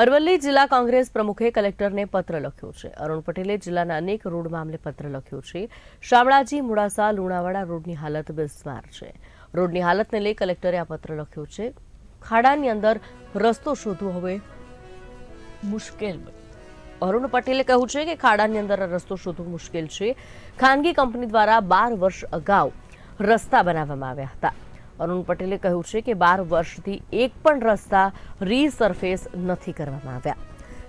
અરવલ્લી જિલ્લા કોંગ્રેસ પ્રમુખે કલેક્ટરને પત્ર લખ્યો છે. અરુણ પટેલે જિલ્લાના અનેક રોડ મામલે પત્ર લખ્યો છે. શામળાજી, મોડાસા, લુણાવાડા રોડની હાલત બિસ્માર છે. રોડની હાલતને લઈ કલેક્ટરે આ પત્ર લખ્યો છે. ખાડાની અંદર રસ્તો શોધવો હવે મુશ્કેલ અરુણ પટેલે કહ્યું છે કે ખાડાની અંદર રસ્તો શોધવો મુશ્કેલ છે. ખાનગી કંપની દ્વારા બાર વર્ષ અગાઉ રસ્તા બનાવવામાં આવ્યા હતા. અરુણ પટેલે કહ્યું છે કે બાર વર્ષથી એક પણ રસ્તા રીસરફેસ નથી કરવામાં આવ્યા.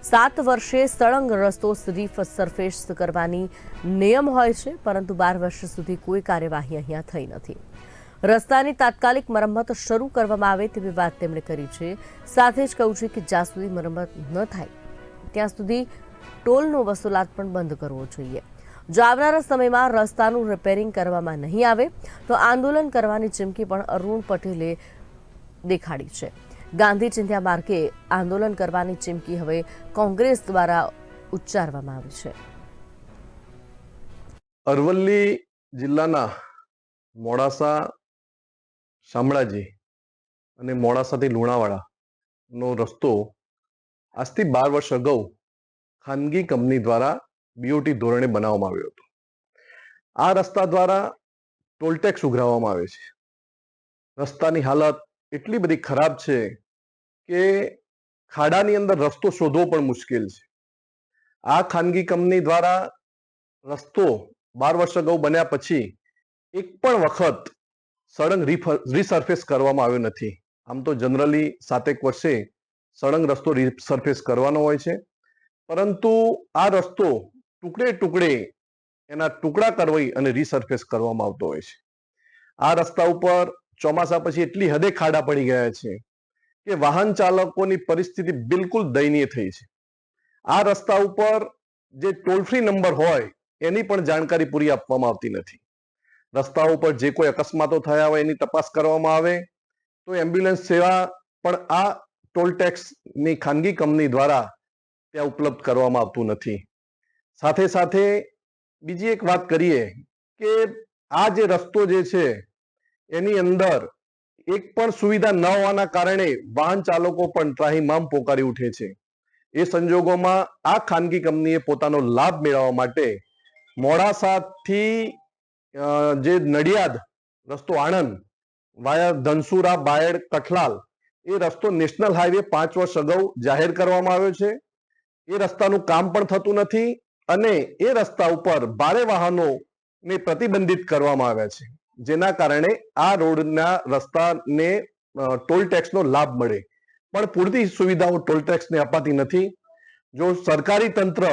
સાત વર્ષે સળંગ રસ્તો રીસર્ફેસ કરવાની નિયમ હોય છે, પરંતુ બાર વર્ષ સુધી કોઈ કાર્યવાહી અહીંયા થઈ નથી. રસ્તાની તાત્કાલિક મરમ્મત શરૂ કરવામાં આવે તેવી વાત તેમણે કરી છે. સાથે જ કહું છે કે જ્યાં સુધી મરમ્મત ન થાય, ત્યાં સુધી ટોલનો વસૂલાત પણ બંધ કરવો જોઈએ. જો આવનારા સમયમાં રસ્તાનું રિપેરિંગ કરવામાં નહીં આવે તો આંદોલન કરવાની ચીમકી પણ અરુણ પટેલે દેખાડી છે. ગાંધી ચિંધ્યા માર્ગે આંદોલન કરવાની ચીમકી હવે કોંગ્રેસ દ્વારા ઉચ્ચારવામાં આવી છે. અરવલ્લી જિલ્લાના મોડાસા શામળાજી અને મોડાસાથી લુણાવાડા નો રસ્તો આજથી બાર વર્ષ અગાઉ ખાનગી કંપની દ્વારા બીઓટી ધોરણે બનાવવામાં આવ્યો હતો. આ રસ્તા દ્વારા ટોલટેક્સ ઉઘરાવવામાં આવે છે. રસ્તાની હાલત એટલી બધી ખરાબ છે કે ખાડાની અંદર રસ્તો શોધવો પણ મુશ્કેલ છે. આ ખાનગી કંપની દ્વારા રસ્તો બાર વર્ષ અગાઉ બન્યા પછી એક પણ વખત સળંગ રીસર્ફેસ કરવામાં આવ્યો નથી. આમ તો જનરલી સાતેક વર્ષે સળંગ રસ્તો રીસર્ફેસ કરવાનો હોય છે. પરંતુ આ રસ્તો ટુકડે ટુકડે એના ટુકડા કરવી અને રીસર્ફેસ કરવામાં આવતો હોય છે. આ રસ્તા ઉપર ચોમાસા પછી એટલી હદે ખાડા પડી ગયા છે કે વાહન ચાલકોની પરિસ્થિતિ બિલકુલ દયનીય થઈ છે. આ રસ્તા ઉપર જે ટોલ ફ્રી નંબર હોય એની પણ જાણકારી પૂરી આપવામાં આવતી નથી. રસ્તા ઉપર જે કોઈ અકસ્માતો થયા હોય એની તપાસ કરવામાં આવે તો એમ્બ્યુલન્સ સેવા પણ આ ટોલ ટેક્સની ખાનગી કંપની દ્વારા ત્યાં ઉપલબ્ધ કરવામાં આવતું નથી. સાથે સાથે બીજી એક વાત કરીએ કે આ જે રસ્તો જે છે, એની અંદર એક પણ સુવિધા ન હોવાના કારણે વાહન ચાલકો પણ ત્રાહીમામ પોકારી ઉઠે છે. એ સંજોગોમાં આ ખાનગી કંપનીએ પોતાનો લાભ મેળવવા માટે મોડાસાથી જે નડિયાદ, રસ્તો આણંદ, વાયા ધનસુરા, બાયડ, કઠલાલ, એ રસ્તો નેશનલ હાઈવે પાંચ વર્ષ અગાઉ જાહેર કરવામાં આવ્યો છે. એ રસ્તાનું કામ પણ થતું નથી. અને એ રસ્તા ઉપર ભારે વાહનો ને પ્રતિબંધિત કરવામાં આવ્યા છે. જેના કારણે આ રોડના રસ્તાને ટોલ ટેક્સનો લાભ મળે. પણ પૂરતી સુવિધાઓ ટોલ ટેક્સને અપાતી નથી. જો સરકારી તંત્ર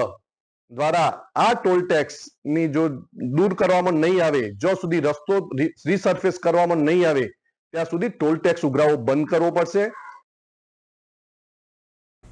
દ્વારા આ ટોલ ટેક્સની જો દૂર કરવામાં નહીં આવે જો સુધી રસ્તો રીસર્ફેસ કરવામાં નહીં આવે, ત્યાં સુધી ટોલ ટેક્સ ઉઘરાવો બંધ કરવો પડશે.